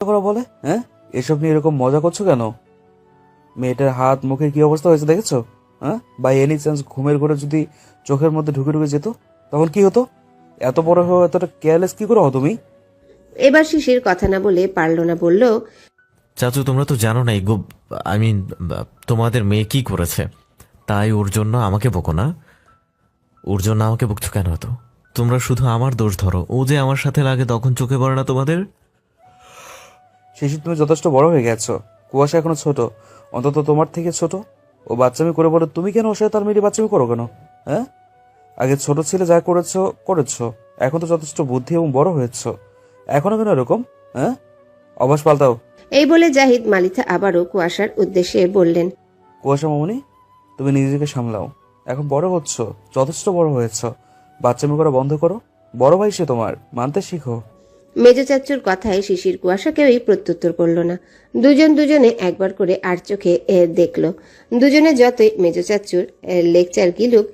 করা বলে হ্যাঁ? এসব নিয়ে এরকম মজা করছ কেন? মেয়েটার হাত মুখের কি অবস্থা হয়েছে দেখেছ? হ্যাঁ? বাই এনি চান্স ঘুমের ঘরে যদি চোখের মধ্যে ঢুকে ঢুকে যেত তখন কি হতো? এত বড় হয়ে এতটা কেয়ারলেস কি করে হও তুমি? এবার শিশির কথা না বলে পারল না বলল চাচু তোমরা তো জানো না গো আই মিন তোমাদের মেয়ে কি করেছে? তাই ওর জন্য আমাকে বকো না? ওর জন্য আমাকে বকছো কেন তো তোমরা শুধু আমার দোষ ধরো। ও যে আমার সাথে লাগে তখন চোখে পড়ে না তোমাদের? শিশির তুমি যথেষ্ট বড় হয়ে গেছো। কুয়াশা এখনও ছোট। অন্তত তোমার থেকে ছোট। ও বাচ্চামি করে বলে তুমি কেন ওর সাথে তার মেয়েটি বাচ্চামি করো কেন? হ্যাঁ? আগে ছোট ছেলে যা করেছ করেছ। এখন তো যথেষ্ট বুদ্ধি এবং বড় হয়েছো। এখনও কেন এরকম? হ্যাঁ? অবাস পাল্টাও। এই বলে জাহিদ মালিথা আবারও কুয়াশার উদ্দেশ্যে বললেন কুয়াশা মামনি তুমি নিজেকে সামলাও। এখন বড় হচ্ছ যথেষ্ট বড় হয়েছ। বাচ্চামি করা বন্ধ করো। বড় ভাই, সে তোমার মানতে শিখো। মেজ চাচ্চুর কথায় শিশির কুয়াশা কেউই প্রত্যুত্তর করল না। দুজন দুজনে একবার করে আর চোখে দেখল। দুজনে যতই মেজ চাচ্চুর লেকচার গিলুক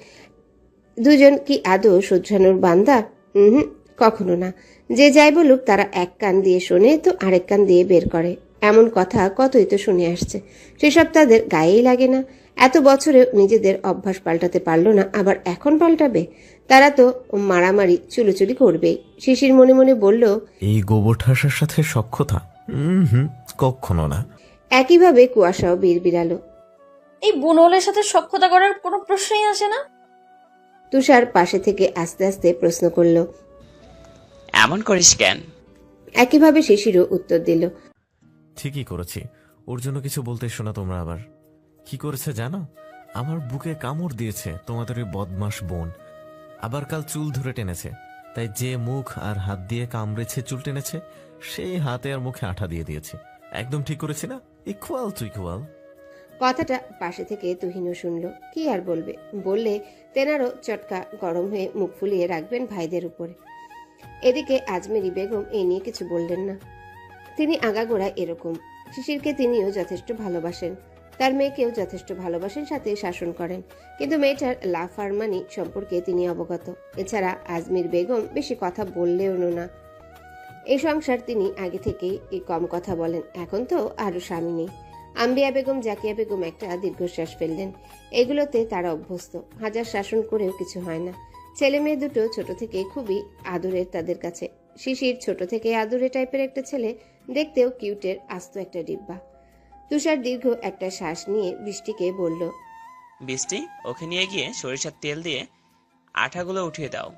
দুজন কি আদৌ শুধরানোর বান্দা? হুম, কখনো না। যে যাই বলুক, তারা এক কান দিয়ে শোনে তো আরেক কান দিয়ে বের করে। এমন কথা কতই তো শুনে আসছে। সেসব তাদের গায়েই লাগে না। এত বছরেও নিজেদের অভ্যাস পাল্টাতে পারল না আবার এখন পাল্টাবে? তারা তো মারামারি চুলোচুলি করবেই শিশির মনে মনে বলল এই গোবর ঠাসার সাথে সক্ষতা হুম হুম কখনো না। একইভাবে কুয়াশাও বীর বিড়ালো। এই বুনলের সাথে সক্ষতা করার কোনো প্রশ্নই আসে না? তুষার পাশে থেকে আস্তে আস্তে প্রশ্ন করল এমন করিস কেন? একইভাবে শিশিরও উত্তর দিল ঠিকই করেছি। ওর জন্য কিছু বলতে শোনা তোমরা আবার। কি করেছে জানো? আমার বুকে কামড় দিয়েছে তোমাদের ওই বদমাস বোন। আবার কাল চুল ধরে টেনেছে। তাই যে মুখ আর হাত দিয়ে কামড়েছে, চুল টেনেছে, সেই হাতে আর মুখে আঠা দিয়ে দিয়েছে। একদম ঠিক করেছি না? ইকুয়াল টু ইকুয়াল কথাটা পাশে থেকে তুহিনও শুনল। কি আর বলবে? বললে তেনারও চটকা গরম হয়ে মুখ ফুলিয়ে রাখবেন ভাইদের উপরে। এদিকে আজমেরি বেগম এই নিয়ে কিছু বললেন না। তিনি আগাগোড়া এরকম। শিশিরকে তিনিও যথেষ্ট ভালোবাসেন। তার মেয়েকেও যথেষ্ট ভালোবাসেন সাথে শাসন করেন। কিন্তু মেয়েটার লাফারমানি সম্পর্কে তিনি অবগত। এছাড়া আজমির বেগম বেশি কথা বললেও না। এই সংসার তিনি আগে থেকেই কম কথা বলেন। এখন তো আরও স্বামী নেই। আম্বিয়া বেগম, জাকিয়া বেগম একটা দীর্ঘশ্বাস ফেললেন। এগুলোতে তারা অভ্যস্ত। হাজার শাসন করেও কিছু হয় না। ছেলে মেয়ে দুটো ছোট থেকে খুবই আদরের তাদের কাছে। শিশির ছোট থেকে আদুরে টাইপের একটা ছেলে, দেখতেও কিউটের, আস্ত একটা ডিব্বা। তুষার দীর্ঘ একটা শ্বাস নিয়ে বৃষ্টিকে বলল বৃষ্টি ওকে নিয়ে গিয়ে সরিষার তেল দিয়ে আঠাগুলো উঠিয়ে দাও।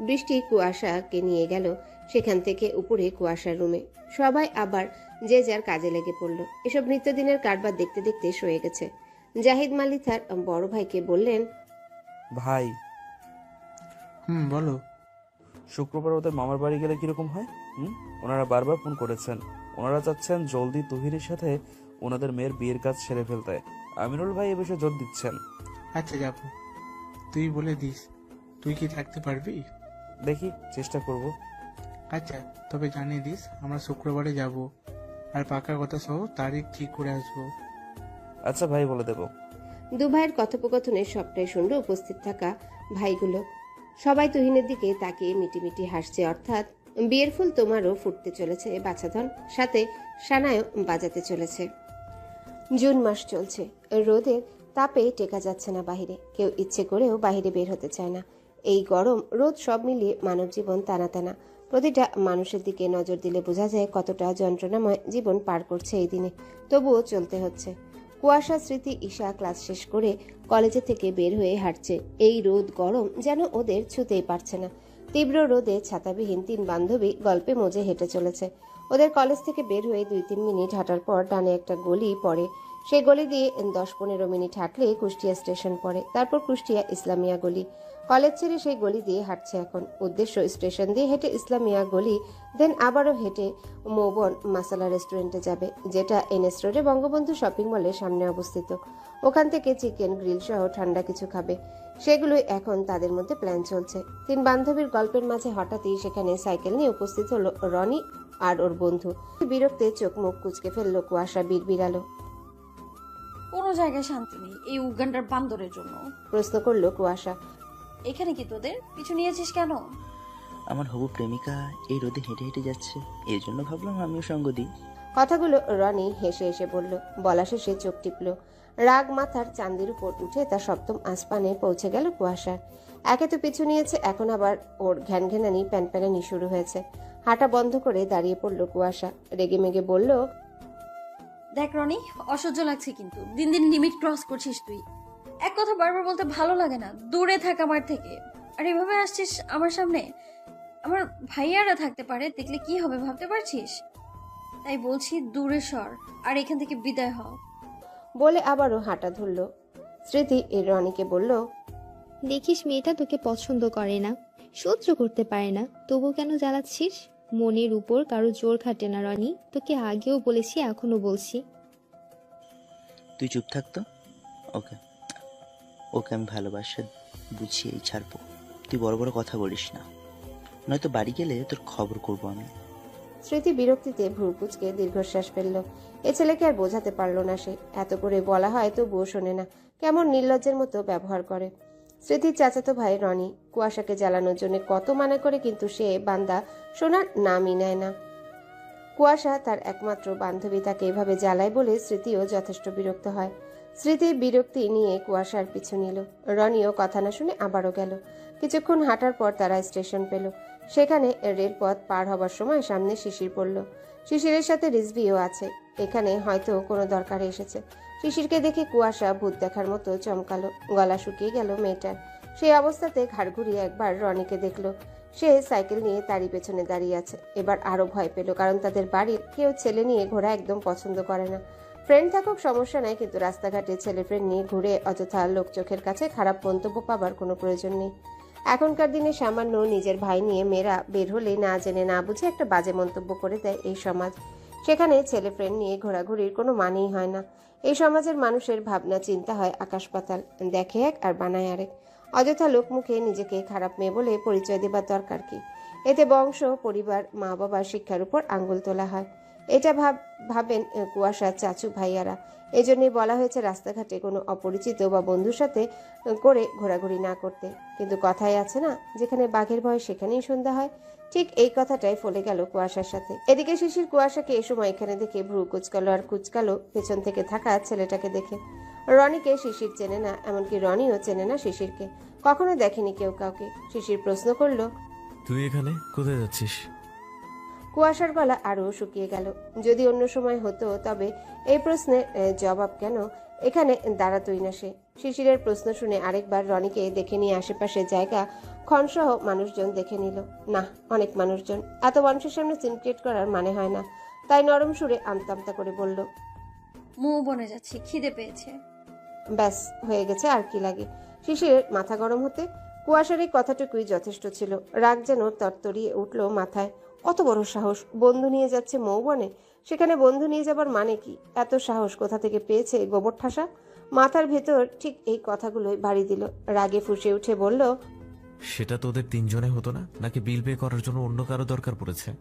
বৃষ্টি কুয়াশাকে নিয়ে গেল সেখান থেকে উপরে কুয়াশার রুমে। সবাই আবার যে যার কাজে লেগে পড়ল। এসব নিত্যদিনের কারবার দেখতে দেখতে সয়ে গেছে। জাহিদ মালিথার বড় ভাইকে বললেন ভাই হুম বলো। শুক্রবার ওদের মামার বাড়ি গেলে কীরকম হয়? হুম? ওনারা বারবার ফোন করেছেন। ওনারা চাচ্ছেন জলদি তুহিনের সাথে ওনাদের মেয়ের বিয়ের কাজ সেরে ফেলতে। আমিনুল ভাই এ বিষয়ে জোর দিচ্ছেন। আচ্ছা যাব। তুই বলে দিস তুই কি থাকতে পারবি? দেখি চেষ্টা করব। আচ্ছা তবে জানিয়ে দিস আমরা শুক্রবারে যাব। আর পাকা কথা সহ তারিখ ঠিক করে আসব। আচ্ছা ভাই বলে দেবো। দু ভাইয়ের কথোপকথনের সবটাই শুনল উপস্থিত থাকা ভাইগুলো। সবাই তুহিনের দিকে তাকিয়ে মিটিমিটি হাসছে অর্থাৎ বিয়ের ফুল তোমারও ফুটতে চলেছে বাছাধন। সাথে সানায়ও বাজাতে চলেছে। জুন মাস চলছে। রোদের তাপে টেকা যাচ্ছে না বাইরে কেউ ইচ্ছে করেও বাইরে বের হতে চায় না। এই গরম, রোদ সব মিলিয়ে মানব জীবন টানা টানা প্রতিটা মানুষের দিকে নজর দিলে বোঝা যায় কতটা যন্ত্রণাময় জীবন পার করছে এই দিনে। তবুও চলতে হচ্ছে। কুয়াশা স্মৃতি ঈশা ক্লাস শেষ করে কলেজে থেকে বের হয়ে হাঁটছে। এই রোদ গরম যেন ওদের ছুতেই পারছে না। তীব্র রোদে ছাতাবিহীন তিন বান্ধবী গল্পে মজে হেঁটে চলেছে। ওদের কলেজ থেকে বের হয়ে দুই তিন মিনিট হাঁটার পর ডানে একটা গলি পড়ে। সেই গলি দিয়ে দশ পনেরো মিনিট হাঁটলে কুষ্টিয়া স্টেশন পড়ে, তারপর কুষ্টিয়া ইসলামিয়া গলি। কলেজ ছেড়ে সেই গলি দিয়ে হাঁটছে এখন। উদ্দেশ্য স্টেশন দিয়ে হেঁটে ইসলামিয়া গলি দেন আবারও হেঁটে মৌবন মাসালা রেস্টুরেন্টে যাবে যেটা এনএস রোডে বঙ্গবন্ধু শপিং মলের সামনে অবস্থিত। ওখান থেকে চিকেন গ্রিল সহ ঠান্ডা কিছু খাবে। সেগুলোই এখন তাদের মধ্যে প্ল্যান চলছে। তিন বান্ধবীর গল্পের মাঝে হঠাৎই সেখানে সাইকেল নিয়ে উপস্থিত হলো রনি আর ওর বন্ধু। বিরক্তে চোখ মুখ কুচকে ফেলল কুয়াশা বীর বিড়ালো কোনো জায়গায় শান্তি নেই এই উগান্ডার বান্দরের জন্য। প্রশ্ন করল কুয়াশা। এখানে কি তোদের? পিছু নিয়েছিস কেন? আমার হবু প্রেমিকা এই রোদে হেঁটে হেঁটে যাচ্ছে। এই জন্য ভাবলাম আমিও সঙ্গ দিই। কথাগুলো রনি হেসে হেসে বলল। বলা শেষে চোখ টিপল। রাগ মাথার চান্দির উপর উঠে তার সপ্তম আসপানে পৌঁছে গেল কুয়াশার একে তো পিছু নিয়েছে এখন আবার ওর ঘ্যান ঘ্যানানি প্যান প্যানানি শুরু হয়েছে। হাঁটা বন্ধ করে দাঁড়িয়ে পড়ল কুয়াশা। রেগে মেগে বলল দেখ রনি অসহ্য লাগছে কিন্তু। দিন দিন লিমিট ক্রস করছিস তুই। এক কথা বারবার বলতে ভালো লাগে না। দূরে থাক আমার থেকে। আর এভাবে আসছিস আমার সামনে? আমার ভাইয়ারা থাকতে পারে দেখলে কি হবে ভাবতে পারছিস? তাই বলছি দূরে সর আর এখান থেকে বিদায় হও। বলে আবারও হাঁটা ধরল। স্মৃতি রনিকে বলল দেখিস মেয়েটা তোকে পছন্দ করে না সহ্য করতে পারে না। তবু কেন জ্বালাচ্ছিস? মনের উপর কারও জোর খাটে না রনি। তোকে আগেও বলেছি এখনও বলছি। তুই চুপ থাকতো ওকে। ওকে আমি ভালোবাসা বুঝিয়েই ছাড়বো। তুই বড় বড় কথা বলিস না। নয়তো বাড়ি গেলে তোর খবর করব আমি। স্মৃতি বিরক্তিতে ভ্রুকুচকে দীর্ঘশ্বাস ফেলল। এ ছেলেকে আর বোঝাতে পারল না সে। এত করে বলা হয় তবুও শোনে না। কেমন নির্লজ্জের মতো ব্যবহার করে। স্মৃতির চাচাতো ভাই রনি কুয়াশাকে জ্বালানোর জন্য কত মানা করে কিন্তু সে বান্দা শোনার নামই নেয় না। কুয়াশা তার একমাত্র বান্ধবী তাকে এভাবে জ্বালায় বলে স্মৃতিও যথেষ্ট বিরক্ত হয়। স্মৃতির বিরক্তি নিয়ে কুয়াশার পিছু নিল। রনিও কথা না শুনে আবারও গেল। কিছুক্ষণ হাঁটার পর তারা স্টেশন পেল। সেখানে রেলপথ পার হবার সময় সামনে শিশির পড়ল। শিশিরের সাথে রিজভিও আছে। এখানে হয়তো কোনো দরকারে এসেছে। শিশিরকে দেখে কুয়াশা ভূত দেখার মতো চমকালো। গলা শুকিয়ে গেল মেয়েটার। সেই অবস্থাতে ঘাড় ঘুরিয়ে একবার রনিকে দেখল। সে সাইকেল নিয়ে তারই পেছনে দাঁড়িয়ে আছে। এবার আরও ভয় পেল, কারণ তাদের বাড়ির কেউ ছেলে নিয়ে ঘোরা একদম পছন্দ করে না। ফ্রেন্ড থাকুক, সমস্যা নাই, কিন্তু রাস্তাঘাটে ছেলে ফ্রেন্ড নিয়ে ঘুরে অযথা লোক চোখের কাছে খারাপ মন্তব্য পাবার কোনো প্রয়োজন নেই। এখনকার দিনে সামান্য নিজের ভাই নিয়ে মেয়েরা বের হলে না জেনে না বুঝে একটা বাজে মন্তব্য করে দেয় এই সমাজ। সেখানে ছেলে ফ্রেন্ড নিয়ে ঘোরাঘুরির কোনো মানেই হয় না। এই সমাজের মানুষের ভাবনা চিন্তা হয় আকাশ পাতাল, দেখে এক আর বানায় আরেক। অযথা লোকমুখে নিজেকে খারাপ মেয়ে বলে পরিচয় দেবার দরকার কি? এতে বংশ, পরিবার মা বাবার শিক্ষার উপর আঙ্গুল তোলা হয়। এটা ভাব, ভাবেন কুয়াশার চাচু ভাইয়ারা। এজন্যই বলা হয়েছে রাস্তাঘাটে কোনো অপরিচিত বা বন্ধুর সাথে করে ঘোরাঘুরি না করতে। কিন্তু কথাই আছে না, যেখানে বাঘের ভয় সেখানেই সন্ধ্যা হয়। ঠিক এই কথাটাই ফলে গেল কুয়াশার সাথে। এদিকে শিশির কুয়াশাকে এ সময় এখানে দেখে ভ্রু কুচকালো আর কুচকালো পেছন থেকে থাকা ছেলেটাকে দেখে। রনিকে শিশির চেনে না, এমনকি রনিও চেনে না শিশিরকে। কখনো দেখেনি কেউ কাউকে। শিশির প্রশ্ন করল, তুই এখানে কোথায় যাচ্ছিস? কুয়াশার গলা আরও শুকিয়ে গেল। যদি অন্য সময় হতো তবে এই প্রশ্নের জবাব কেন? এখানে দাঁড়াতই না সে। শিশিরের প্রশ্ন শুনে আরেকবার রনিকে দেখে নিয়ে আশেপাশের জায়গা ক্ষণসহ মানুষজন দেখে নিল। না অনেক মানুষজন। এত মানুষের সামনে সিনক্রেট করার মানে হয় না। তাই নরম সুরে আমতামতা করে বলল বনে যাচ্ছি খিদে পেয়েছে। ব্যাস হয়ে গেছে আর কি লাগে। শিশিরের মাথা গরম হতে কুয়াশার এই কথাটুকুই যথেষ্ট ছিল। রাগ যেন তরতরিয়ে উঠল মাথায়। কত বড় সাহস? বন্ধু নিয়ে যাচ্ছে মৌবনে? সেখানে বন্ধু নিয়ে যাবার মানে কি? এত সাহস কোথা থেকে পেয়েছে গোবর ঠাসা? মাথার ভেতর ঠিক এই কথাগুলোই বাড়ি দিল। রাগে ফুসে উঠে বলল সেটা তোদের তিনজনে হতো না? নাকি বিল পে করার জন্য অন্য কারও দরকার পড়েছে?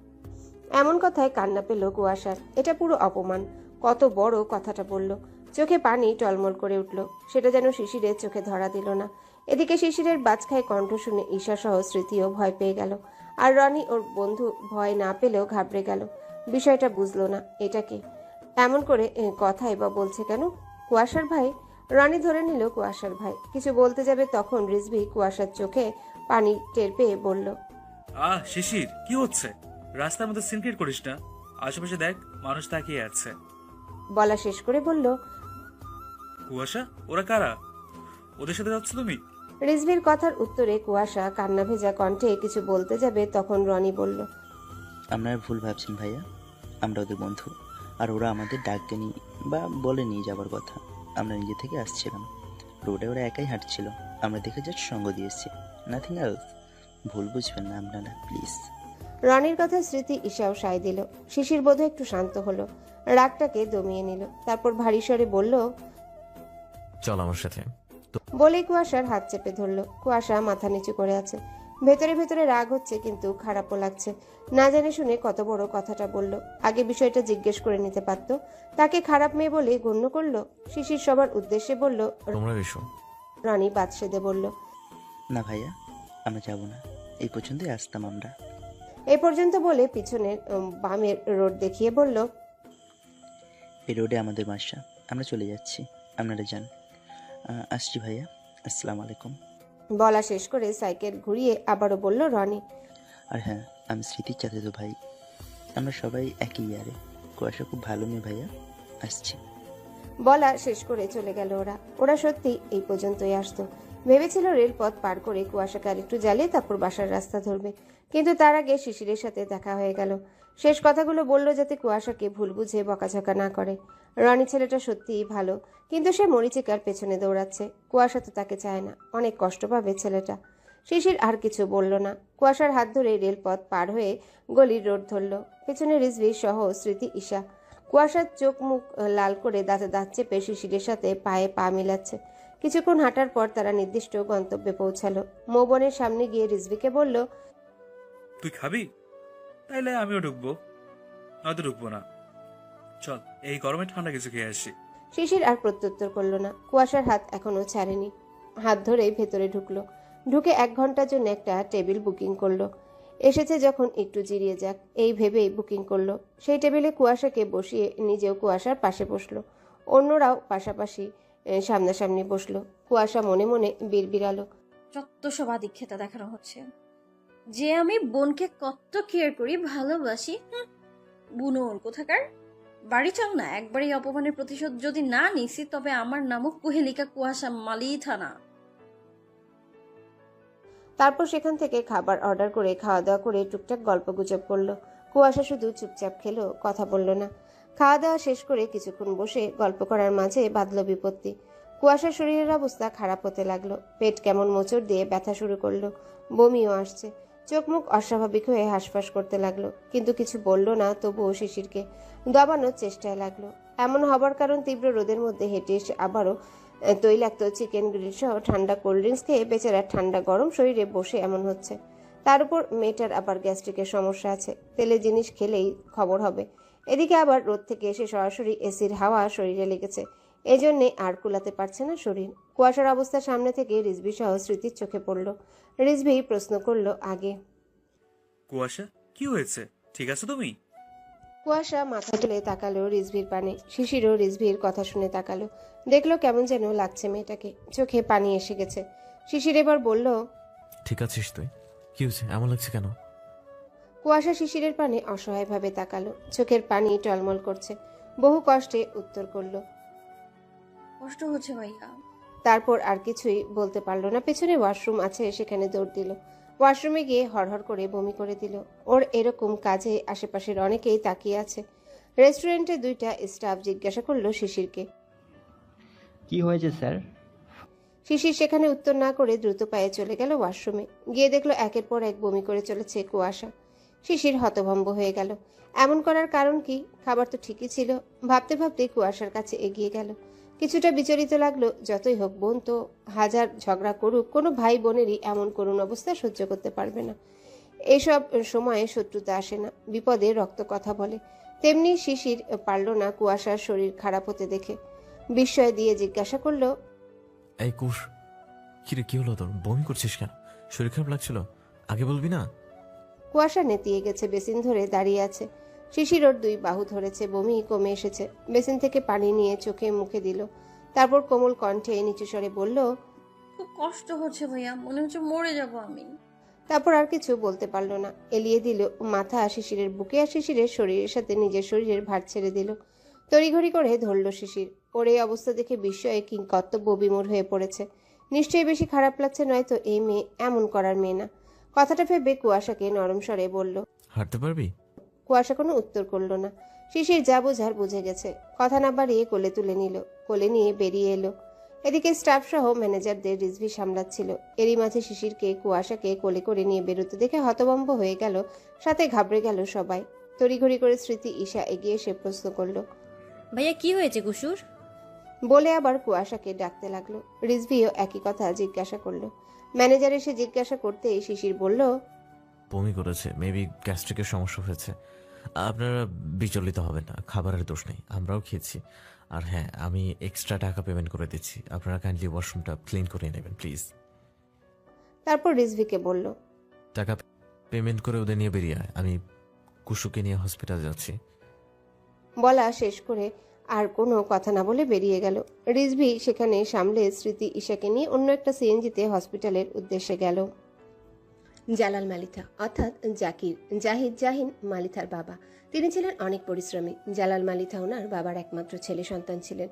এমন কথায় কান্না পেল কুয়াশার। এটা পুরো অপমান। কত বড় কথাটা বলল। চোখে পানি টলমল করে উঠল। সেটা যেন শিশিরের চোখে ধরা দিল না। এদিকে শিশিরের বাজখায় কণ্ঠ শুনে ঈশা সহ স্মৃতিও ভয় পেয়ে গেল। আর রনি ওর বন্ধু ভয় না পেলেও ঘাবড়ে গেল। বিষয়টা বুঝলো না এটা কি এমন করে কথাই বা বলছে কেন? কুয়াশার ভাই রনি ধরে নিল কুয়াশার ভাই। কিছু বলতে যাবে তখন রিজভি কুয়াশার চোখে পানি টের পেয়ে বলল আহ শিশির কি হচ্ছে? রাস্তার মধ্যে সিনক্রেট করিস না। আশেপাশে দেখ মানুষ তাকিয়ে আছে। বলা শেষ করে বলল কুয়াশা ওরা কারা? ওদের সাথে যাচ্ছ তুমি? রিজভির কথার উত্তরে কুয়াশা কান্না ভেজা কণ্ঠে কিছু বলতে যাবে তখন রনি বলল আপনারা ভুল ভাবছেন ভাইয়া। আমরা ওদের বন্ধু। আর ওরা আমাদের ডাকেনি বা বলেনি যাবার কথা। আমরা নিজে থেকে আসছিলাম। রোডে ওরা একাই হাঁটছিল। আমরা দেখে জাস্ট সঙ্গ দিয়েছি। নাথিং এলস ভুল বুঝবেন না আপনারা প্লিজ রনির কথা স্মৃতি ঈশাও সায় দিল। শিশির বোধ একটু শান্ত হলো। রাগটাকে দমিয়ে নিল। তারপর ভারী স্বরে বলল চল আমার সাথে। বলেই কুয়াশার হাত চেপে ধরলো। কুয়াশা মাথা নিচু করে আছে। ভেতরে ভেতরে রাগ হচ্ছে কিন্তু খারাপও লাগছে। না জেনে শুনে কত বড় কথাটা বলল। আগে বিষয়টা জিজ্ঞেস করে নিতে পারতো। তাকে খারাপ মেয়ে বলে গণ্য করল। শিশির সবার উদ্দেশ্যে বলল তোমরা এসো। রনি বাদ সেদে বলল না ভাইয়া আমরা যাব না। এই পর্যন্তই আসতাম আমরা। এ পর্যন্ত বলে পিছনের বামের রোড দেখিয়ে বলল এই রোডে আমাদের বাসা আমরা চলে যাচ্ছি। আপনারা যান। আসছি ভাইয়া। আসসালামু আলাইকুম। বলা শেষ করে সাইকেল ঘুরিয়ে আবারও বলল রনি। আর হ্যাঁ আমি স্মৃতির চাচাতো ভাই। আমরা সবাই একই ইয়ারে। কুয়াশা খুব ভালো মেয়ে ভাইয়া। আসছি। বলা শেষ করে চলে গেল ওরা। ওরা সত্যি এই পর্যন্তই আসতো। ভেবেছিল রেলপথ পার করে কুয়াশাকে আরেকটু জ্বালিয়ে তারপর বাসার রাস্তা ধরবে। কিন্তু তার আগে শিশিরের সাথে দেখা হয়ে গেল। শেষ কথাগুলো বলল যাতে কুয়াশাকে ভুল বুঝে বকাঝকা না করে। রনি ছেলেটা সত্যিই ভালো, কিন্তু সে মরিচিকার পেছনে দৌড়াচ্ছে। কুয়াশা তো তাকে চায় না, অনেক কষ্ট পাবে ছেলেটা। শিশির আর কিছু বলল না। কুয়াশার হাত ধরে রেলপথ পার হয়ে গলির রোড ধরল। পেছনে রিজভি সহ স্মৃতি ঈশা। কুয়াশার চোখ মুখ লাল করে দাঁতে দাঁত চেপে শিশিরের সাথে পায়ে পা মিলাচ্ছে। কিছুক্ষণ হাঁটার পর তারা নির্দিষ্ট গন্তব্যে পৌঁছালো। মৌবনের সামনে গিয়ে রিজভিকে বলল, তুই খাবি? তাইলে আমিও ঢুকবো। নয়তো ঢুকবো না। চল। এই গরমে ঠান্ডা কিছু খেয়ে আসি। শিশির আর প্রত্যুত্তর করল না। কুয়াশার হাত এখনও ছাড়েনি। হাত ধরেই ভেতরে ঢুকলো। ঢুকে এক ঘণ্টার জন্য একটা টেবিল বুকিং করল। এসেছে যখন একটু জিরিয়ে যাক। এই ভেবেই বুকিং করল। সেই টেবিলে কুয়াশাকে বসিয়ে নিজেও কুয়াশার পাশে বসল। অন্যরাও পাশাপাশি সামনাসামনি বসল। কুয়াশা মনে মনে বিড়বিড়ালো। যত সব আদিক্ষেতা দেখানো হচ্ছে। যে আমি বোনকে কত কেয়ার করি ভালোবাসি হুঁ, বুনোর কোথাকার? বাড়ি চল না? একবার এই অপমানের প্রতিশোধ যদি না নিছি, তবে আমার নামও কুহেলিকা কুয়াশা মালি থানা তারপর সেখান থেকে খাবার অর্ডার করে খাওয়া দাওয়া করে টুকটাক গল্প গুজব করল। কুয়াশা শুধু চুপচাপ খেলো, কথা বলল না। খাওয়া দাওয়া শেষ করে কিছুক্ষণ বসে গল্প করার মাঝে বাঁধল বিপত্তি। কুয়াশার শরীরের অবস্থা খারাপ হতে লাগল। পেট কেমন মোচড় দিয়ে ব্যথা শুরু করল। বমিও আসছে। চোখ মুখ অস্বাভাবিক হয়ে হাঁসফাঁস করতে লাগল, কিন্তু কিছু বলল না, তবুও শিশিরকে দবানোর চেষ্টায় লাগল। এমন হবার কারণ তীব্র রোদের মধ্যে হেঁটে এসে আবারও তৈলাক্ত চিকেন গ্রিল সহ ঠান্ডা কোল্ড ড্রিঙ্কস খেয়ে বেচারা ঠান্ডা গরম শরীরে বসে এমন হচ্ছে। তার উপর মেয়েটার আবার গ্যাস্ট্রিকের সমস্যা আছে। তেলের জিনিস খেলেই খবর হবে। এদিকে আবার রোদ থেকে এসে সরাসরি এসির হাওয়া শরীরে লেগেছে। এজন্যে আর কুলাতে পারছে না শরীর। কুয়াশার অবস্থা সামনে থেকে রিজভি সহ স্মৃতির চোখে পড়ল। রিজভি প্রশ্ন করল আগে। কুয়াশা কি হয়েছে? ঠিক আছে তুমি? কুয়াশা মাথা তুলে তাকালো রিজভির পানে। শিশিরও রিজভির কথা শুনে তাকালো। দেখল কেমন যেন লাগছে মেয়েটাকে। চোখে পানি এসে গেছে। শিশির এবার বলল ঠিক আছিস তুই? কি হয়েছে? এমন লাগছে কেন? কুয়াশা শিশিরের পানে অসহায়ভাবে তাকালো। চোখের পানি টলমল করছে। বহু কষ্টে উত্তর করল। কষ্ট হচ্ছে ভাইয়া। তারপর আর কিছুই বলতে পারল না। পেছনে ওয়াশরুম আছে সেখানে দৌড় দিল। ওয়াশরুমে গিয়ে হরহর করে বমি করে দিল। ওর এরকম কাজে আশেপাশের অনেকেই তাকিয়ে আছে। রেস্টুরেন্টে দুইটা স্টাফ জিজ্ঞাসা করল শিশিরকে। কি হয়েছে স্যার? শিশির সেখানে উত্তর না করে দ্রুত পায়ে চলে গেল ওয়াশরুমে। গিয়ে দেখল একের পর এক বমি করে চলেছে কুয়াশা। শিশির হতভম্ব হয়ে গেল। এমন করার কারণ কি? খাবার তো ঠিকই ছিল। ভাবতে ভাবতে কুয়াশার কাছে এগিয়ে গেল। কিছুটা বিচলিত লাগল যতই হোক বোন তো হাজার ঝগড়া করুক কোনো ভাই বোনেরই এমন করুণ অবস্থা সহ্য করতে পারবে না। এইসব সময়ে শত্রুতা আসে না বিপদে রক্ত কথা বলে। তেমনি শিশির পারল না কুয়াশার শরীর খারাপ হতে দেখে। বিস্ময় দিয়ে জিজ্ঞাসা করল এই কুশ কিরে কি হলো তোর? বমি করছিস কেন? শরীর খারাপ লাগছিল? আগে বলবি না? কুয়াশা নেতিয়ে গেছে বেসিন ধরে দাঁড়িয়ে আছে। শিশির ওর দুই বাহু ধরেছে বমি কমে এসেছে। বেসিন থেকে পানি নিয়ে চোখে মুখে দিল। তারপর কোমল কণ্ঠে নিচু স্বরে বলল খুব কষ্ট হচ্ছে ভাইয়া মনে হচ্ছে মরে যাব আমি। তারপর আর কিছু বলতে পারল না। এলিয়ে দিল মাথা শিশিরের বুকে আর শিশিরের শরীরের সাথে নিজের শরীরের ভার ছেড়ে দিল। তড়িঘড়ি করে ধরল শিশির। ওর এই অবস্থা দেখে বিস্ময়ে কিং কর্তব্য বিমূর হয়ে পড়েছে। নিশ্চয়ই বেশি খারাপ লাগছে নয়তো এই মেয়ে এমন করার মেয়ে না। কথাটা ভেবে কুয়াশাকে নরম স্বরে বলল হাঁটতে পারবি? কুয়াশা কোনো উত্তর করল না। শিশির যা বোঝার বুঝে গেছে। কথা না বাড়িয়ে কোলে তুলে নিল। কোলে নিয়ে বেরিয়ে এলো। এদিকে স্টাফ সহ ম্যানেজারদের রিজভি সামলাচ্ছিল। এরই মাঝে শিশিরকে কুয়াশাকে কোলে করে নিয়ে বেরোতে দেখে হতভম্ব হয়ে গেল সাথে ঘাবড়ে গেল সবাই। তড়িঘড়ি করে স্মৃতি ঈশা এগিয়ে এসে প্রশ্ন করল ভাইয়া কি হয়েছে কুসুর? বলে আবার কুয়াশাকে ডাকতে লাগল। রিজভিও একই কথা জিজ্ঞাসা করল। ম্যানেজার এসে জিজ্ঞাসা করতেই শিশির বলল বমি করেছে। মেবি গ্যাস্ট্রিকের সমস্যা হয়েছে। আপনারা বিচলিত হবেন না খাবারের দোষ নেই আমরাও খেয়েছি। আর হ্যাঁ আমি এক্সট্রা টাকা পেমেন্ট করে দিচ্ছি। আপনারা কাইন্ডলি ওয়াশরুমটা ক্লিন করে নেবেন প্লিজ তারপর রিজভিকে বলল টাকা পেমেন্ট করে ওদের নিয়ে বেরিয়ে আয়। আমি কুশুকে নিয়ে হসপিটাল যাচ্ছি। বলা শেষ করে আর কোনো কথা না বলে বেরিয়ে গেল। রিজভি সেখানে সামলে স্মৃতি ঈশাকে নিয়ে অন্য একটা সিএনজিতে হসপিটালের উদ্দেশ্যে গেল। জালাল মালিথা অর্থাৎ জাকির, জাহিদ জাহিন মালিথার বাবা। তিনি ছিলেন অনেক পরিশ্রমী। জালাল মালিথা ওনার বাবার একমাত্র ছেলে সন্তান ছিলেন।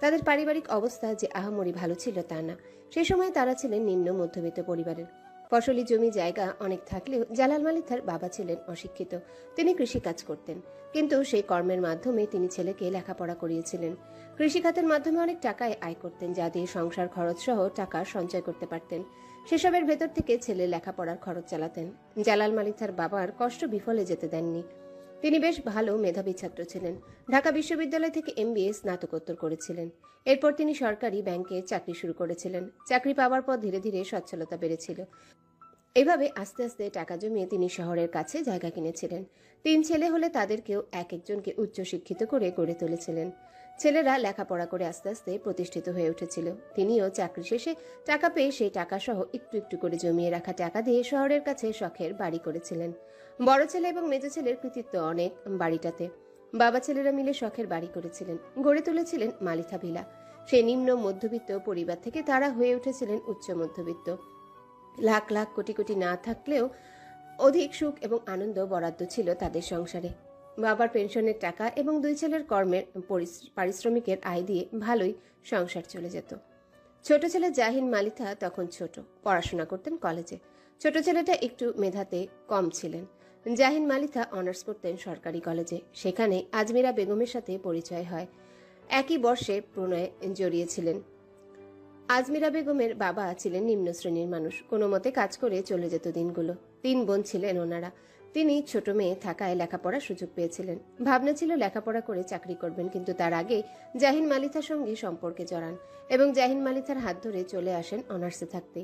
তাদের পারিবারিক অবস্থা যে আহামরি ভালো ছিল তা না। সেই সময় তারা ছিলেন নিম্ন মধ্যবিত্ত পরিবারের। ফসলি জমি জায়গা অনেক থাকলেও জালাল মালিথার বাবা ছিলেন অশিক্ষিত। তিনি কৃষিকাজ করতেন। কিন্তু সেই কর্মের মাধ্যমে তিনি ছেলেকে লেখাপড়া করিয়েছিলেন। কৃষিখাতের মাধ্যমে অনেক টাকায় আয় করতেন, যা দিয়ে সংসার খরচ সহ টাকা সঞ্চয় করতে পারতেন। সেসবের ভেতর থেকে ছেলে লেখাপড়ার খরচ চালাতেন। জালাল মালিথার বাবার কষ্ট বিফলে যেতে দেননি। তিনি বেশ ভালো মেধাবী ছাত্র ছিলেন। ঢাকা বিশ্ববিদ্যালয় থেকে এমবিএ স্নাতকোত্তর করেছিলেন। এরপর তিনি সরকারি ব্যাংকে চাকরি শুরু করেছিলেন। চাকরি পাওয়ার পর ধীরে ধীরে সচ্ছলতা বেড়েছিল। এভাবে আস্তে আস্তে টাকা জমিয়ে তিনি শহরের কাছে জায়গা কিনেছিলেন। তিন ছেলে হলে তাদেরকেও এক একজনকে উচ্চশিক্ষিত করে গড়ে তুলেছিলেন। ছেলেরা লেখাপড়া করে আস্তে আস্তে প্রতিষ্ঠিত হয়ে উঠেছিল। তিনিও চাকরি শেষে টাকা পেয়ে সেই টাকা সহ একটু একটু করে জমিয়ে রাখা টাকা দিয়ে শহরের কাছে শখের বাড়ি করেছিলেন। বড় ছেলে এবং মেজ ছেলের কৃতিত্ব অনেক বাড়িটাতে। বাবা ছেলেরা মিলে শখের বাড়ি করেছিলেন। গড়ে তুলেছিলেন মালিথা ভিলা। সেই নিম্ন মধ্যবিত্ত পরিবার থেকে তারা হয়ে উঠেছিলেন উচ্চ মধ্যবিত্ত। লাখ লাখ কোটি কোটি না থাকলেও অধিক সুখ এবং আনন্দ বরাদ্দ ছিল তাদের সংসারে। বাবার পেনশনের টাকা এবং দুই ছেলের কর্মের পারিশ্রমিকের আয় দিয়ে ভালোই সংসার চলে যেত। ছোট ছেলে জাহিন মালিথা তখন ছোট, পড়াশোনা করতেন কলেজে। ছোট ছেলেটা একটু মেধাতে কম ছিলেন। জাহিন মালিথা অনার্স করতেন সরকারি কলেজে। সেখানে আজমিরা বেগমের সাথে পরিচয় হয়। একই বর্ষে প্রণয়ে জড়িয়েছিলেন। আজমিরা বেগমের বাবা ছিলেন নিম্ন শ্রেণির মানুষ। কোনো মতে কাজ করে চলে যেত দিনগুলো। তিন বোন ছিলেন ওনারা। তিনি ছোট মেয়ে থাকায় লেখাপড়ার সুযোগ পেয়েছিলেন। ভাবনা ছিল লেখাপড়া করে চাকরি করবেন, কিন্তু তার আগে জাহিন মালিথার সঙ্গে সম্পর্কে জড়ান এবং জাহিন মালিথার হাত ধরে চলে আসেন অনার্সে থাকতে।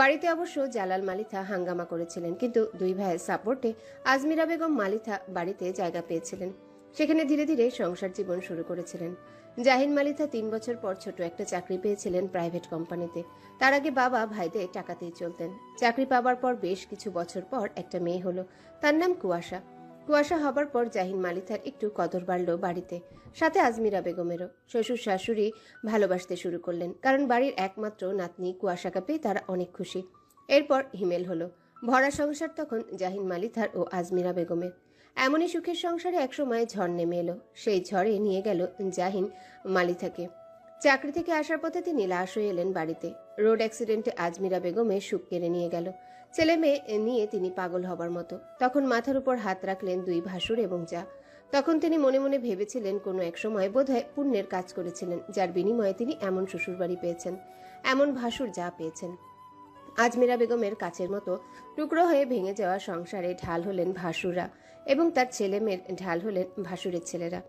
বাড়িতে অবশ্য জালাল মালিথা হাঙ্গামা করেছিলেন, কিন্তু দুই ভাইয়ের সাপোর্টে আজমিরা বেগম মালিথা বাড়িতে জায়গা পেয়েছিলেন। সেখানে ধীরে ধীরে সংসার জীবন শুরু করেছিলেন। জাহিন মালিথা তিন বছর পর ছোট একটা চাকরি পেয়েছিলেন প্রাইভেট কোম্পানিতে। তার আগে বাবা ভাইদের টাকাতেই চলতেন। চাকরি পাবার পর বেশ কিছু বছর পর একটা মেয়ে হলো। তার নাম কুয়াশা। কুয়াশা হবার পর জাহিন মালিথার একটু কদর বাড়ল বাড়িতে। সাথে আজমিরা বেগমেরও। শ্বশুর শাশুড়ি ভালোবাসতে শুরু করলেন। কারণ বাড়ির একমাত্র নাতনি কুয়াশাকে পেয়ে তারা অনেক খুশি। এরপর হিমেল হলো। ভরা সংসার তখন জাহিন মালিথার ও আজমিরা বেগমের। এমনই সুখের সংসারে একসময় ঝড় নেমে এলো। সেই ঝড়ে নিয়ে গেল জাহিন মালিথাকে। চাকরি থেকে আসার পথে তিনি লাশ হয়ে এলেন বাড়িতে। রোড অ্যাক্সিডেন্টে আজমিরা বেগমের সুখ কেড়ে নিয়ে গেল। ছেলে মেয়ে নিয়ে তিনি পাগল হবার মতো। তখন মাথার উপর হাত রাখলেন দুই ভাসুর এবং যা। তখন তিনি মনে মনে ভেবেছিলেন, কোনো এক সময় বোধহয় পুণ্যের কাজ করেছিলেন, যার বিনিময়ে তিনি এমন শ্বশুরবাড়ি পেয়েছেন, এমন ভাসুর যা পেয়েছেন। আজমিরা বেগমের কাছের মতো টুকরো হয়ে ভেঙে যাওয়া সংসারে ঢাল হলেন ভাসুরা এবং তার ছেলে মেয়ের ঢাল হলেন ভাসুরের ছেলেরা।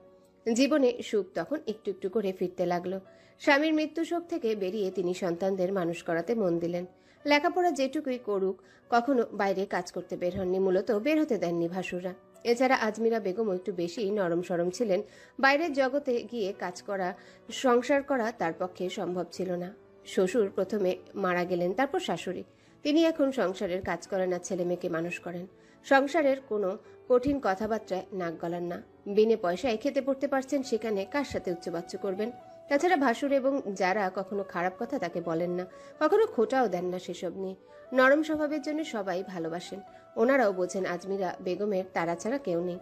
জীবনে সুখ তখন একটু একটু করে ফিরতে লাগল। স্বামীর মৃত্যু শোক থেকে বেরিয়ে তিনি সন্তানদের মানুষ করাতে মন দিলেন। লেখাপড়া যেটুকুই করুক, কখনো বাইরে কাজ করতে বের হননি, মূলত বের হতে দেননি ভাসুরা এছাড়া আজমিরা বেগম একটু বেশি নরম সরম ছিলেন। বাইরের জগতে গিয়ে কাজ করা, সংসার করা তার পক্ষে সম্ভব ছিল না। শ্বশুর প্রথমে মারা গেলেন, তারপর শাশুড়ি। তিনি এখন সংসারের কাজ করেন না ছেলে মেয়েকে মানুষ করেন। সংসারের কোনো কঠিন কথাবার্তায় নাক গলান না। বিনে পয়সায় খেতে পড়তে পারছেন, সেখানে কার সাথে উচ্চবাচ্য করবেন? তাছাড়া ভাসুর এবং যারা কখনো খারাপ কথা তাকে বলেন না, কখনো খোটাও দেন না সেসব নিয়ে। নরম স্বভাবের জন্য সবাই ভালোবাসেন। ওনারাও বোঝেন আজমিরা বেগমের তারা ছাড়া কেউ নেই।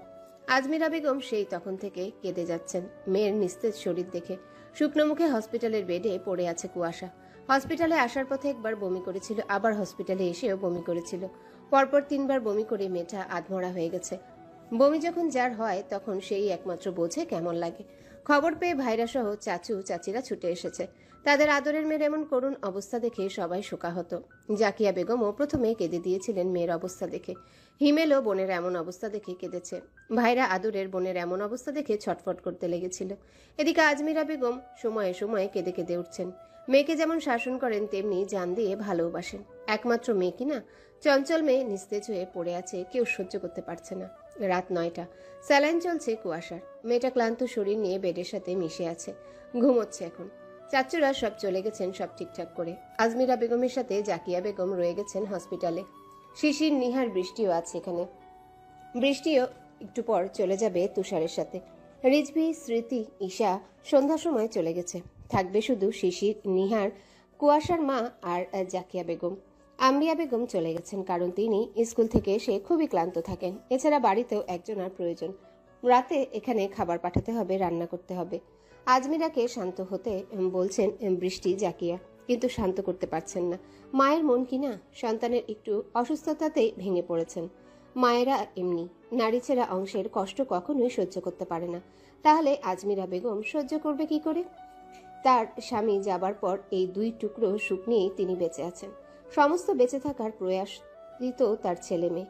আজমিরা বেগম সেই তখন থেকে কেঁদে যাচ্ছেন, মেয়ের নিস্তেজ শরীর দেখে। শুকনো মুখে হসপিটালের বেডে পড়ে আছে কুয়াশা। হসপিটালে আসার পথে একবার বমি করেছিল, আবার হসপিটালে এসেও বমি করেছিল। পরপর তিনবার বমি করে মেয়েটা আধমরা হয়ে গেছে। বমি যখন যার হয়, তখন সেই একমাত্র বোঝে কেমন লাগে। খবর পেয়ে ভাইরা সহ চাচু, চাচিরা ছুটে এসেছে। তাদের আদরের মেয়ের এমন করুণ অবস্থা দেখে সবাই শোকাহত। জাকিয়া বেগমও প্রথমে কেঁদে দিয়েছিলেন মেয়ের অবস্থা দেখে। হিমেলও বোনের এমন অবস্থা দেখে কেঁদেছে। ভাইরা আদরের বোনের এমন অবস্থা দেখে ছটফট করতে লেগেছিল। এদিকে আজমিরা বেগম সময়ে সময়ে কেঁদে কেঁদে উঠছেন। মেয়েকে যেমন শাসন করেন, তেমনি জান দিয়ে ভালোবাসেন। একমাত্র মেয়ে কিনা চঞ্চল মেয়ে নিস্তেজ হয়ে পড়ে আছে, কেউ সহ্য করতে পারছে না। রাত নয়টা। স্যালাইন চলছে কুয়াশার। মেয়েটা ক্লান্ত শরীর নিয়ে বেডের সাথে মিশে আছে। ঘুমোচ্ছে এখন। চাচুরা সব চলে গেছেন সব ঠিকঠাক করে। আজমিরা বেগমের সাথে জাকিয়া বেগম রয়ে গেছেন হসপিটালে। শিশির, নিহার বৃষ্টিও আছে এখানে। বৃষ্টিও একটু পর চলে যাবে তুষারের সাথে। রিজভি, স্মৃতি, ঈশা সন্ধ্যার সময় চলে গেছে। থাকবে শুধু শিশির, নিহার, কুয়াশার মা আর জাকিয়া বেগম। আম্বিয়া বেগম চলে গেছেন কারণ তিনি স্কুল থেকে এসে খুবই ক্লান্ত থাকেন। এছাড়া বাড়িতেও একজন আর প্রয়োজন। রাতে এখানে খাবার পাঠাতে হবে, রান্না করতে হবে। আজমিরাকে শান্ত হতে বলছেন বৃষ্টি জাকিয়া। কিন্তু শান্ত করতে পারছেন না। মায়ের মন কিনা সন্তানের একটু অসুস্থতাতেই ভেঙে পড়েছেন। মায়েরা এমনি, নারী ছেঁড়া অংশের কষ্ট কখনোই সহ্য করতে পারে না। তাহলে আজমিরা বেগম সহ্য করবে কি করে? তার স্বামী যাবার পর এই দুই টুকরো সুখ নিয়েই তিনি বেঁচে আছেন। সমস্ত বেঁচে থাকার প্রয়াস দিত তার ছেলে মেয়ে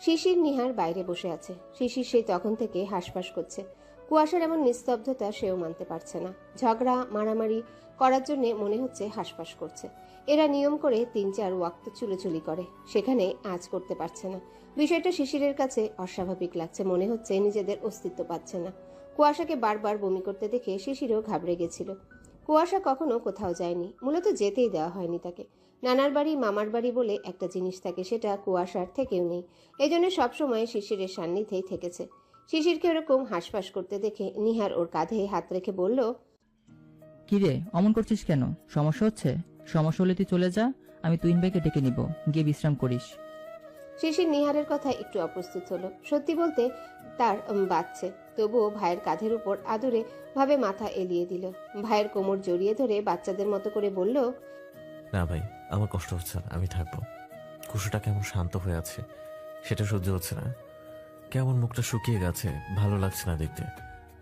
শিশির নিহার বাইরে বসে আছে। শিশির সেই তখন থেকে হাসফাস করছে। কুয়াশার এমন নিস্তব্ধতা সেও মানতে পারছে না। ঝগড়া, মারামারি করার জন্য মনে হচ্ছে হাসফাস করছে। এরা নিয়ম করে তিন চার ওয়াক্ত চুলোচুলি করে। সেখানে আজ করতে পারছে না। বিষয়টা শিশিরের কাছে অস্বাভাবিক লাগছে। মনে হচ্ছে নিজেদের অস্তিত্ব পাচ্ছে না। কুয়াশাকে বারবার বমি করতে দেখে শিশিরও ঘাবড়ে গেছিল। কুয়াশা কখনো কোথাও যায়নি। মূলত যেতেই দেওয়া হয়নি তাকে। নানার বাড়ি, মামার বাড়ি বলে একটা জিনিস থাকে, সেটা কুয়াশার থেকেও নেই। এই জন্য সবসময় শিশিরের সান্নিধ্যেই থেকেছে। শিশিরকে ওরকম হাঁসফাঁস করতে দেখে নিহার ওর কাঁধে হাত রেখে বলল কি রে অমন করছিস কেন? সমস্যা হচ্ছে? সমস্যা হলে তুই চলে যা আমি তুইন ভাইকে ডেকে নিব গিয়ে বিশ্রাম করিস। শিশির নিহারের কথা একটু অপ্রস্তুত হলো। সত্যি বলতে তার বাচ্চে তবুও ভাইয়ের কাঁধের উপর আদরে ভাবে মাথা এলিয়ে দিল। ভাইয়ের কোমর জড়িয়ে ধরে বাচ্চাদের মতো করে বলল না ভাই আমার কষ্ট হচ্ছে না আমি থাকব। কুশুটা কেমন শান্ত হয়ে আছে সেটা সহ্য হচ্ছে না। কেমন মুখটা শুকিয়ে গেছে, ভালো লাগছে না দেখতে।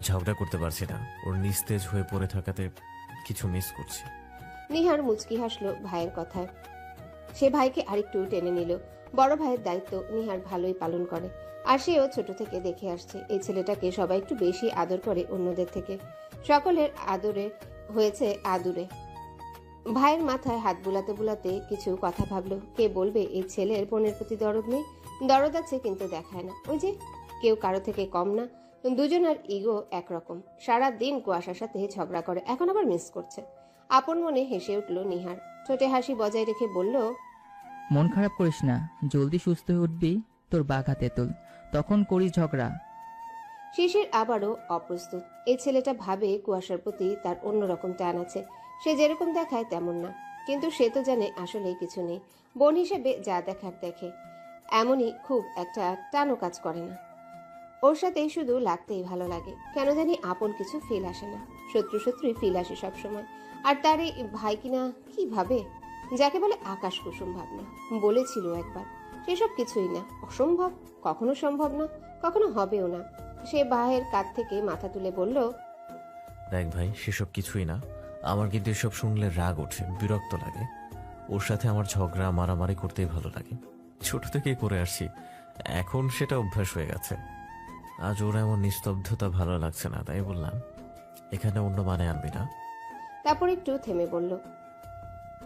ঝগড়া করতে পারছি না। ওর নিস্তেজ হয়ে পড়ে থাকাতে কিছু মিস করছি। নিহার মুচকি হাসলো ভাইয়ের কথায়। সে ভাইকে আরেকটু টেনে নিল। বড় ভাইয়ের দায়িত্ব নিহার ভালোই পালন করে। আর সেও ছোট থেকে দেখে আসছে, এই ছেলেটাকে সবাই একটু বেশি আদর করে অন্যদের থেকে। সকলের আদরে হয়েছে আদুরে। ভাইয়ের মাথায় হাত বুলাতে বুলাতে কিছু কথা ভাবলো। কে বলবে, এই ছেলের বোনের প্রতি দরদ নেই? দরদ আছে কিন্তু দেখায় না। ওই যে কেউ কারও থেকে কম না। দুজনের ইগো একরকম। সারা দিন কুয়াশার সাথে ঝগড়া করে এখন আবার মিস করছে। আপন মনে হেসে উঠল নিহার। ছোটে হাসি বজায় রেখে বলল মন খারাপ করিস না জলদি সুস্থ হয়ে উঠবি তোর বাঘ হাতে তোল। তখন করিস ঝগড়া। শিশির আবারও অপ্রস্তুত। এই ছেলেটা ভাবে কুয়াশার প্রতি তার অন্যরকম টান আছে। সে যেরকম দেখায় তেমন না। কিন্তু সে তো জানে আসলেই কিছু নেই। বোন হিসেবে যা দেখার দেখে। এমনই খুব একটা টানো কাজ করে না। ওর সাথে শুধু লাগতেই ভালো লাগে। কেন জানি আপন কিছু ফিল আসে না। শত্রু শত্রুই ফিল আসে সবসময়। আর তার এই ভাই কিনা কি ভাবে? যাকে বলে আকাশ কুসুম ভাবনা। বলেছিল একবার, সেসব কিছুই না। অসম্ভব। কখনো সম্ভব না। কখনো হবেও না। সে বাহের কাছ থেকে মাথা তুলে বলল, দেখ ভাই, সেসব কিছুই না। আমার কিন্তু এসব শুনলে রাগ ওঠে, বিরক্ত লাগে। ওর সাথে আমার ঝগড়া, মারামারি করতেই ভালো লাগে। ছোট থেকেই করে আসছি। এখন সেটা অভ্যাস হয়ে গেছে। আজ ওর এমন নিস্তব্ধতা ভালো লাগছে না তাই বললাম এখানে অন্য মানে আনবি না। তারপর একটু থেমে বলল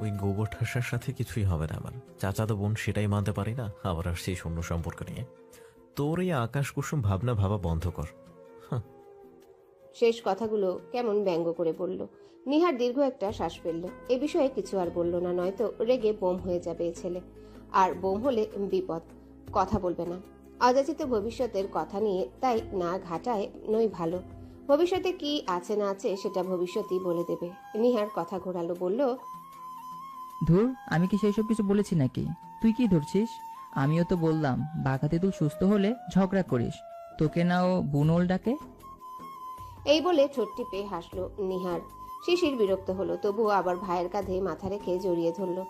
ওই গোবর ঠাসার সাথে কিছুই হবে না আমার। চাচাতো বোন সেটাই মানতে পারি না আবার আসছি শূন্য সম্পর্ক নিয়ে। তোর এই আকাশ কুসুম ভাবনা ভাবা বন্ধ কর। শেষ কথাগুলো কেমন ব্যঙ্গ করে বলল। নিহার দীর্ঘ একটা শ্বাস ফেলল। এ বিষয়ে কিছু আর বলল না নয়তো রেগে বোম হয়ে যাবে এ ছেলে। আর বোম হলে বিপদ। কথা বলবে না। অযাচিত ভবিষ্যতের কথা নিয়ে তাই না ঘাটায় নই ভালো। ভবিষ্যতে কি আছে না আছে সেটা ভবিষ্যতই বলে দেবে। নিহার কথা ঘোরালো বলল ধুর আমি কি সেই সব কিছু বলেছি নাকি? তুই কি ধরছিস? আমিও তো বললাম বাঘ হাতে তুল সুস্থ হলে ঝগড়া করিস। তোকে নাও বুনল ডাকে? এই বলে ঠোঁট টিপে হাসলো নিহার। শিশির বিরক্ত হলো তবুও আবার ভাইয়ের কাঁধে মাথা রেখে জড়িয়ে ধরলো।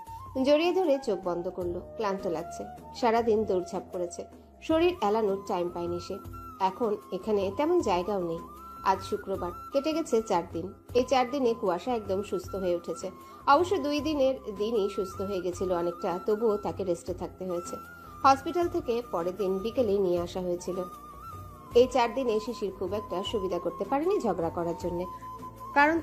জড়িয়ে ধরে চোখ বন্ধ করল। ক্লান্ত লাগছে। সারাদিন দৌড়ঝাঁপ করেছে। শরীর এলানোর টাইম পায়নি সে। এখন এখানে তেমন জায়গাও নেই। আজ শুক্রবার। কেটে গেছে চার দিন। এই চার দিনে কুয়াশা একদম সুস্থ হয়ে উঠেছে। অবশ্য দুই দিনের দিনই সুস্থ হয়ে গেছিল অনেকটা, তবুও তাকে রেস্টে থাকতে হয়েছে। হসপিটাল থেকে পরের দিন বিকেলে নিয়ে আসা হয়েছিল। এই চার দিনে শিশির খুব একটা সুবিধা করতে পারেনি ঝগড়া করার জন্য। কারণ